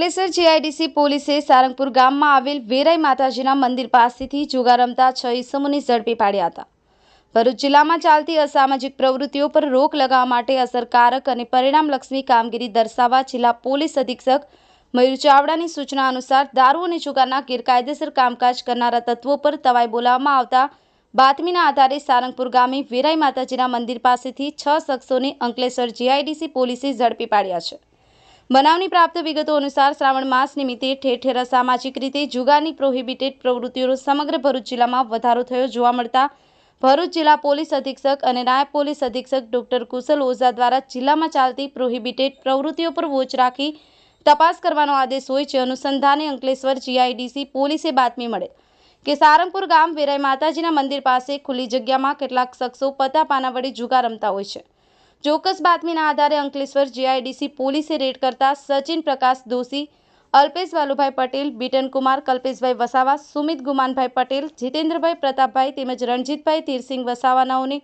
Ankleshwar GIDC પોલીસે સારંગપુર ગામમાં આવેલ વેરાઈ માતાજીના મંદિર પાસેથી જુગાર રમતા છ ઈસમોને ઝડપી પાડ્યા હતા. ભરૂચ જિલ્લામાં ચાલતી અસામાજિક પ્રવૃત્તિઓ પર રોક લગાવવા માટે અસરકારક અને પરિણામલક્ષી કામગીરી દર્શાવવા જિલ્લા પોલીસ અધિક્ષક મયુર ચાવડાની સૂચના અનુસાર દારૂ અને જુગારના ગેરકાયદેસર કામકાજ કરનારા તત્વો પર તવાઈ બોલાવવામાં આવતા બાતમીના આધારે સારંગપુર ગામે વેરાઈ માતાજીના મંદિર પાસેથી છ શખ્સોને અંકલેશ્વર જીઆઈડીસી પોલીસે ઝડપી પાડ્યા છે. બનાવની પ્રાપ્ત વિગતો અનુસાર શ્રાવણ માસ નિમિત્તે ઠેર ઠેર સામાજિક રીતે જુગારની પ્રોહિબિટેડ પ્રવૃત્તિઓનો સમગ્ર ભરૂચ જિલ્લામાં વધારો થયો જોવા મળતા ભરૂચ જિલ્લા પોલીસ અધિક્ષક અને નાયબ પોલીસ અધિક્ષક ડોક્ટર કુશલ ઓઝા દ્વારા જિલ્લામાં ચાલતી પ્રોહિબિટેડ પ્રવૃત્તિઓ પર વોચ રાખી તપાસ કરવાનો આદેશ હોય છે. અનુસંધાને અંકલેશ્વર જીઆઈડીસી પોલીસે બાતમી મળે કે સારંગપુર ગામ વેરાઈ માતાજીના મંદિર પાસે ખુલ્લી જગ્યામાં કેટલાક શખ્સો પતા પાના વડે જુગાર રમતા હોય છે. ચોક્કસ બાતમીના આધારે અંકલેશ્વર જીઆઈડીસી પોલીસે રેડ કરતા સચિન પ્રકાશ દોશી, અલ્પેશ વાલુભાઈ પટેલ બીટનકુમાર કલ્પેશભાઈ વસાવા, સુમિત ગુમાનભાઈ પટેલ, જીતેન્દ્રભાઈ પ્રતાપભાઈ તેમજ રણજીતભાઈ તીરસિંહ વસાવાનાઓને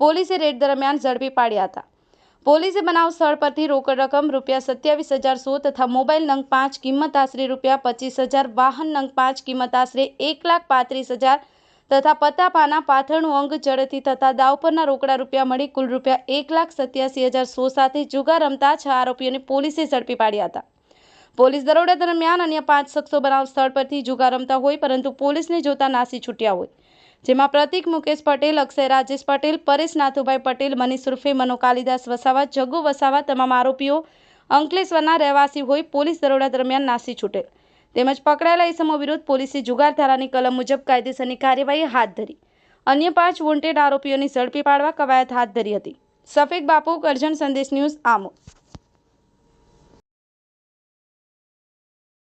પોલીસે રેડ દરમિયાન ઝડપી પાડ્યા હતા. પોલીસે બનાવ સ્થળ પરથી રોકડ રકમ રૂપિયા સત્યાવીસ હજાર સો તથા મોબાઈલ નંગ પાંચ કિંમત આશરે રૂપિયા પચીસ હજાર, વાહન નંગ પાંચ કિંમત આશરે એક લાખ પાંત્રીસ હજાર તથા પતાપાના પાથરણું અંગ જડેથી થતા દાવ પરના રોકડા રૂપિયા મળી કુલ રૂપિયા એક લાખ સત્યાસી હજાર સો સાથે જુગાર રમતા છ આરોપીઓને પોલીસે ઝડપી પાડ્યા હતા. પોલીસ દરોડા દરમિયાન અન્ય પાંચ શખ્સો બનાવ સ્થળ પરથી જુગાર રમતા હોય, પરંતુ પોલીસને જોતા નાસી છૂટ્યા હોય. જેમાં પ્રતિક મુકેશ પટેલ, અક્ષય રાજેશ પટેલ, પરેશ નાથુભાઈ પટેલ, મનીષ ઉર્ફે મનો વસાવા જગ્ગુ વસાવા, તમામ આરોપીઓ અંકલેશ્વરના રહેવાસી હોય, પોલીસ દરોડા દરમિયાન નાસી છૂટેલ તેમજ પકડાયેલા ઇસમો વિરુદ્ધ પોલીસે જુગાર ધારાની કલમ મુજબ કાયદેસરની કાર્યવાહી હાથ ધરી. અન્ય પાંચ વોન્ટેડ આરોપીઓની ઝડપી પાડવા કવાયત હાથ ધરી હતી. સફેદ બાપુ કરજણ સંદેશ ન્યૂઝ આમોદ.